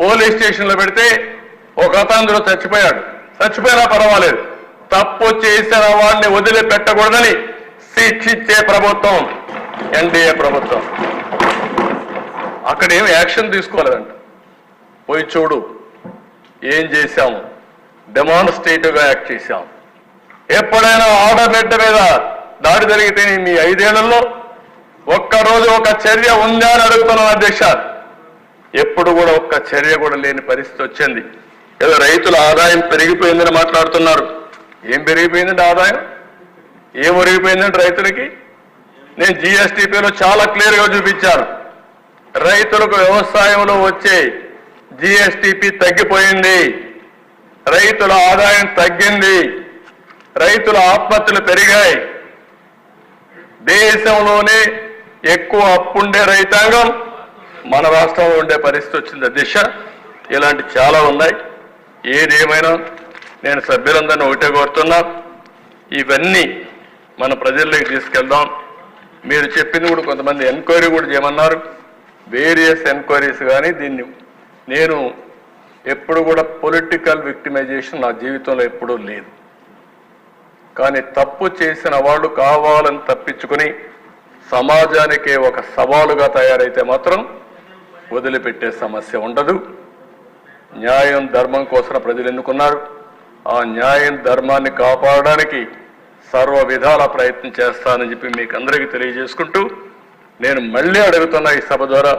Police స్టేషన్లో పెడితే ఒక అతందులో చచ్చిపోయాడు. చచ్చిపోయినా పర్వాలేదు. తప్పు చేసిన వాడిని వదిలిపెట్టకూడదని శిక్షించే ప్రభుత్వం ఎన్డీఏ ప్రభుత్వం. అక్కడ ఏమి యాక్షన్ తీసుకోలేదంట. పోయి చూడు ఏం చేశాము డెమాన్స్ట్రేటివ్గా యాక్ట్ చేశాం. ఎప్పుడైనా ఆర్డర్ నెట్ మీద దాడి జరిగితే మీ ఐదేళ్ళలో ఒక్కరోజు ఒక చర్య ఉందా అని అడుగుతున్నాను అధ్యక్ష ఎప్పుడు కూడా ఒక్క చర్య కూడా లేని పరిస్థితి వచ్చింది. ఏదో రైతుల ఆదాయం పెరిగిపోయిందని మాట్లాడుతున్నారు. ఏం పెరిగిపోయిందంటే ఆదాయం? ఏం పెరిగిపోయిందంటే రైతులకి? నేను జిఎస్టిపిలో చాలా క్లియర్గా చూపించాను. రైతులకు వ్యవసాయంలో వచ్చే జిఎస్టిపి తగ్గిపోయింది. రైతుల ఆదాయం తగ్గింది. రైతుల ఆత్మహత్యలు పెరిగాయి. దేశంలోనే ఎక్కువ అప్పుండే రైతాంగం మన రాష్ట్రంలో ఉండే పరిస్థితి వచ్చింది. దిశ ఇలాంటి చాలా ఉన్నాయి. ఏదేమైనా నేను సభ్యులందరినీ ఒకటే కోరుతున్నా ఇవన్నీ మన ప్రజల్లోకి తీసుకెళ్దాం. మీరు చెప్పింది కూడా కొంతమంది ఎంక్వైరీ కూడా చేయమన్నారు. వేరియస్ ఎంక్వైరీస్ కానీ దీన్ని నేను ఎప్పుడు కూడా పొలిటికల్ విక్టిమైజేషన్ నా జీవితంలో ఎప్పుడూ లేదు. కానీ తప్పు చేసిన వాళ్ళు కావాలని తప్పించుకుని సమాజానికే ఒక సవాలుగా తయారైతే మాత్రం వదిలిపెట్టే సమస్య ఉండదు. న్యాయం ధర్మం కోసం ప్రజలు ఎన్నుకున్నారు. ఆ న్యాయం ధర్మాన్ని కాపాడడానికి సర్వ విధాల ప్రయత్నం చేస్తానని చెప్పి మీకు అందరికీ తెలియజేసుకుంటూ నేను మళ్ళీ అడుగుతున్న ఈ సభ ద్వారా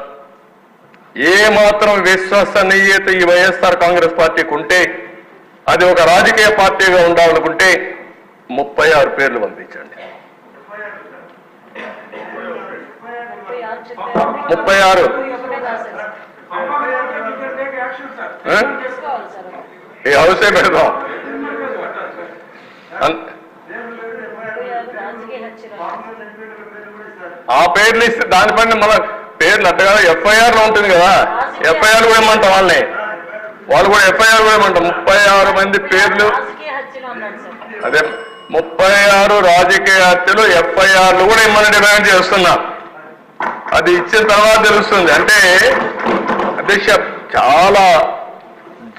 ఏ మాత్రం విశ్వసనీయత ఈ వైఎస్ఆర్ కాంగ్రెస్ పార్టీకి ఉంటే అది ఒక రాజకీయ పార్టీగా ఉండాలనుకుంటే ముప్పై ఆరు పేర్లు పంపించండి. ముప్పై ఆరు? ఈ హౌసే పెడదాం. ఆ పేర్లు ఇస్తే దానిపైన మన పేర్లు అట్టగా ఎఫ్ఐఆర్లో ఉంటుంది కదా. ఎఫ్ఐఆర్ కూడా ఇమ్మంటాం వాళ్ళని. వాళ్ళు కూడా ఎఫ్ఐఆర్ కూడా ఇమ్మంటాం ముప్పై ఆరు మంది పేర్లు. అదే ముప్పై ఆరు రాజకీయ హత్యలు ఎఫ్ఐఆర్లు కూడా ఇమ్మని డిమాండ్ చేస్తున్నా. అది ఇచ్చిన తర్వాత తెలుస్తుంది. అంటే అధ్యక్ష చాలా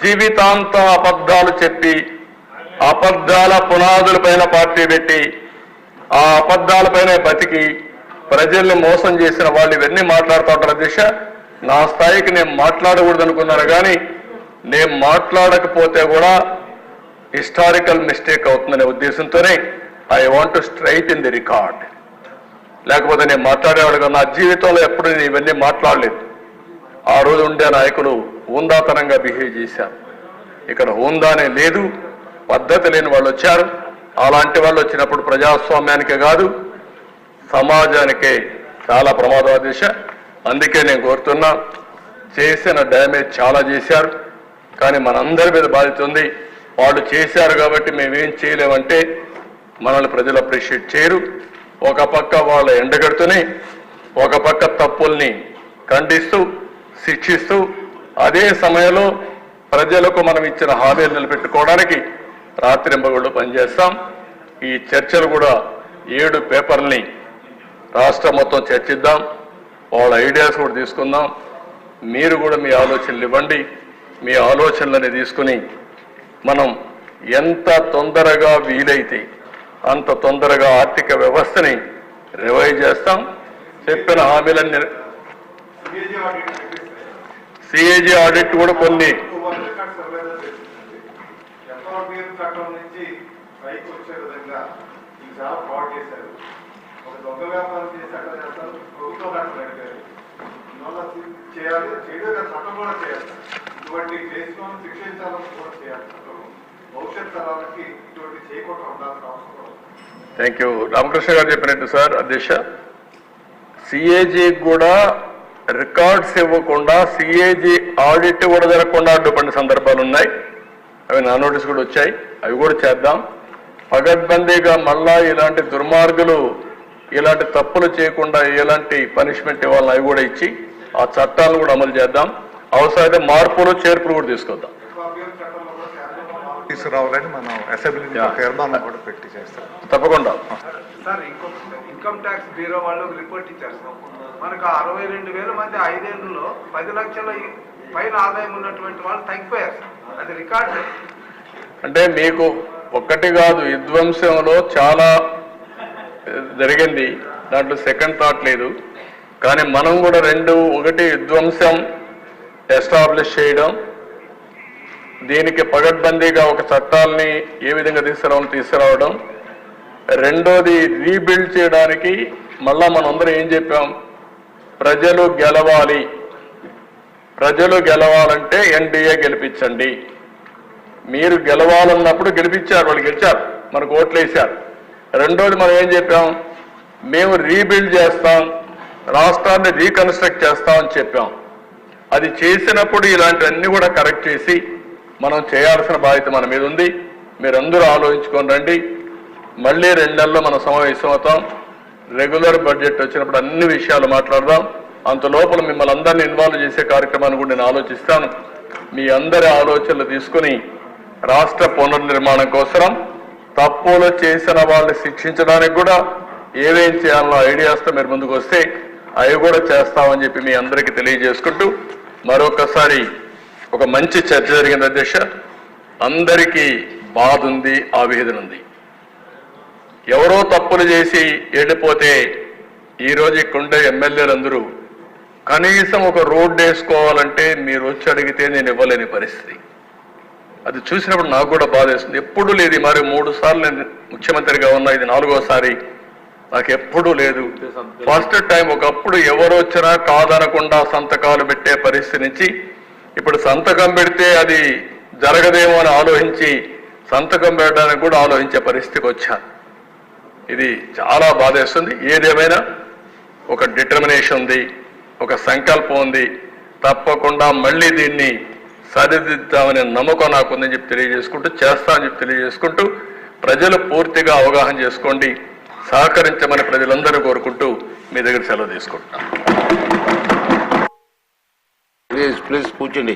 జీవితాంతం అబద్ధాలు చెప్పి అబద్ధాల పునాదుల పైన పార్టీ పెట్టి ఆ అబద్ధాలపైనే బతికి ప్రజల్ని మోసం చేసిన వాళ్ళు ఇవన్నీ మాట్లాడుతూ ఉంటారు. అధ్యక్ష నా స్థాయికి నేను మాట్లాడకూడదు అనుకున్నాను కానీ నేను మాట్లాడకపోతే కూడా హిస్టారికల్ మిస్టేక్ అవుతుందనే ఉద్దేశంతోనే I want to straight in the record లేకపోతే నేను మాట్లాడేవాడు కదా. నా జీవితంలో ఎప్పుడు నేను ఇవన్నీ మాట్లాడలేదు. ఆ రోజు ఉండే నాయకులు హూందాతనంగా బిహేవ్ చేశారు. ఇక్కడ హూందానే లేదు పద్ధతి లేని వాళ్ళు వచ్చారు. అలాంటి వాళ్ళు వచ్చినప్పుడు ప్రజాస్వామ్యానికే కాదు సమాజానికే చాలా ప్రమాద దిశ. అందుకే నేను కోరుతున్నా చేసిన డ్యామేజ్ చాలా చేశారు. కానీ మనందరి మీద బాధ్యత ఉంది. వాళ్ళు చేశారు కాబట్టి మేమేం చేయలేమంటే మనల్ని ప్రజలు అప్రిషియేట్ చేయరు. ఒక పక్క వాళ్ళ ఎండగడుతూనే ఒక పక్క తప్పుల్ని ఖండిస్తూ శిక్షిస్తూ అదే సమయంలో ప్రజలకు మనం ఇచ్చిన హామీలు నిలబెట్టుకోవడానికి రాత్రింబగుళ్ళు పనిచేస్తాం. ఈ చర్చలు కూడా ఏడు పేపర్లని రాష్ట్రం మొత్తం చర్చిద్దాం. వాళ్ళ ఐడియాస్ కూడా తీసుకుందాం. మీరు కూడా మీ ఆలోచనలు ఇవ్వండి. మీ ఆలోచనలని తీసుకుని మనం ఎంత తొందరగా వీలైతే అంత తొందరగా ఆర్థిక వ్యవస్థని రివైజ్ చేస్తాం చెప్పిన హామీలన్నీ సిఏజీ ఆడిట్ కూడా కొన్ని విధంగా చేశారు దొంగ వ్యాపారం ప్రభుత్వం చేయాలి చేయడం చట్టం కూడా చేయాలి ఇటువంటి చేసిన శిక్షించాలని కూడా చేయాలి భవిష్యత్ తరాలకి ఇటువంటి చేయకుండా ఉండాల్సిన అవసరం థ్యాంక్ యూ రామకృష్ణ గారు చెప్పినట్టు సార్ అధ్యక్ష. సిఏజీ కూడా రికార్డ్స్ ఇవ్వకుండా సిఏజీ ఆడిట్ కూడా జరగకుండా అడ్డుపడిన సందర్భాలు ఉన్నాయి. అవి నా నోటీస్ కూడా వచ్చాయి. అవి కూడా చేద్దాం. పగడ్బందీగా మళ్ళా ఇలాంటి దుర్మార్గులు ఇలాంటి తప్పులు చేయకుండా ఎలాంటి పనిష్మెంట్ ఇవ్వాలని అవి కూడా ఇచ్చి ఆ చట్టాలను కూడా అమలు చేద్దాం. అవసరమైతే మార్పులు చేర్పులు కూడా తీసుకొద్దాం. తీసుకురావాలని మనం Yeah. తీర్మానం కూడా పెట్టి చేస్తాం తప్పకుండా. సార్ ఇన్కమ్ ట్యాక్స్ బ్యూరో వాళ్ళు రిపోర్ట్ ఇచ్చారు. మనకు అరవై రెండు వేల మంది ఐదేళ్ళలో పది లక్షల పైన ఆదాయం ఉన్నటువంటి వాళ్ళు తగ్గిపోయారు అది రికార్డ్ అంటే మీకు ఒక్కటి కాదు విధ్వంసంలో చాలా జరిగింది. దాంట్లో సెకండ్ థాట్ లేదు. కానీ మనం కూడా రెండు ఒకటి విధ్వంసం ఎస్టాబ్లిష్ చేయడం దీనికి పగడ్బందీగా ఒక చట్టాలని ఏ విధంగా తీసుకురావాలో తీసుకురావడం. రెండోది రీబిల్డ్ చేయడానికి మళ్ళా మనందరం ఏం చెప్పాం? ప్రజలు గెలవాలి. ప్రజలు గెలవాలంటే ఎన్డీఏ గెలిపించండి. మీరు గెలవాలన్నప్పుడు గెలిపించారు వాళ్ళు గెలిచారు మనకు ఓట్లేశారు. రెండోది మనం ఏం చెప్పాం? మేము రీబిల్డ్ చేస్తాం రాష్ట్రాన్ని రీకన్స్ట్రక్ట్ చేస్తామని చెప్పాం. అది చేసినప్పుడు ఇలాంటివన్నీ కూడా కరెక్ట్ చేసి మనం చేయాల్సిన బాధ్యత మన మీద ఉంది. మీరందరూ ఆలోచించుకొని రండి. మళ్ళీ రెండు నెలల్లో మనం సమావేశం అవుతాం. రెగ్యులర్ బడ్జెట్ వచ్చినప్పుడు అన్ని విషయాలు మాట్లాడదాం. అంత లోపల మిమ్మల్ని అందరినీ ఇన్వాల్వ్ చేసే కార్యక్రమాన్ని కూడా నేను ఆలోచిస్తాను. మీ అందరి ఆలోచనలు తీసుకుని రాష్ట్ర పునర్నిర్మాణం కోసం తప్పులు చేసిన వాళ్ళని శిక్షించడానికి కూడా ఏమేం చేయాలో ఐడియాస్తో మీరు ముందుకు వస్తే అవి కూడా చేస్తామని చెప్పి మీ అందరికీ తెలియజేసుకుంటూ మరొకసారి ఒక మంచి చర్చ జరిగింది అధ్యక్ష అందరికీ బాధ ఉంది ఆవేదన ఉంది ఎవరో తప్పులు చేసి వెళ్ళిపోతే ఈ రోజు ఇక్కడుండే ఎమ్మెల్యేలందరూ కనీసం ఒక రోడ్డు వేసుకోవాలంటే మీరు వచ్చి అడిగితే నేను ఇవ్వలేని పరిస్థితి. అది చూసినప్పుడు నాకు కూడా బాధ వేస్తుంది. ఎప్పుడూ లేదు మరి మూడు సార్లు నేను ముఖ్యమంత్రిగా ఉన్నా ఇది నాలుగోసారి. నాకు ఎప్పుడూ లేదు. ఫస్ట్ టైం ఒకప్పుడు ఎవరు వచ్చినా కాదనకుండా సంతకాలు పెట్టే పరిస్థితి నుంచి ఇప్పుడు సంతకం పెడితే అది జరగదేమో అని ఆలోచించి సంతకం పెట్టడానికి కూడా ఆలోచించే పరిస్థితికి వచ్చాను ఇది చాలా బాధేస్తుంది ఏదేమైనా ఒక డిటర్మినేషన్ ఉంది ఒక సంకల్పం ఉంది. తప్పకుండా మళ్ళీ దీన్ని సరిదిద్దామనే నమ్మకం నాకు ఉందని చెప్పి తెలియజేసుకుంటూ చేస్తామని చెప్పి తెలియజేసుకుంటూ ప్రజలు పూర్తిగా అవగాహన చేసుకోండి. సహకరించమని ప్రజలందరూ కోరుకుంటూ మీ దగ్గర సెలవు తీసుకుంటున్నాను. ప్లీజ్ ప్లీజ్ కూర్చోండి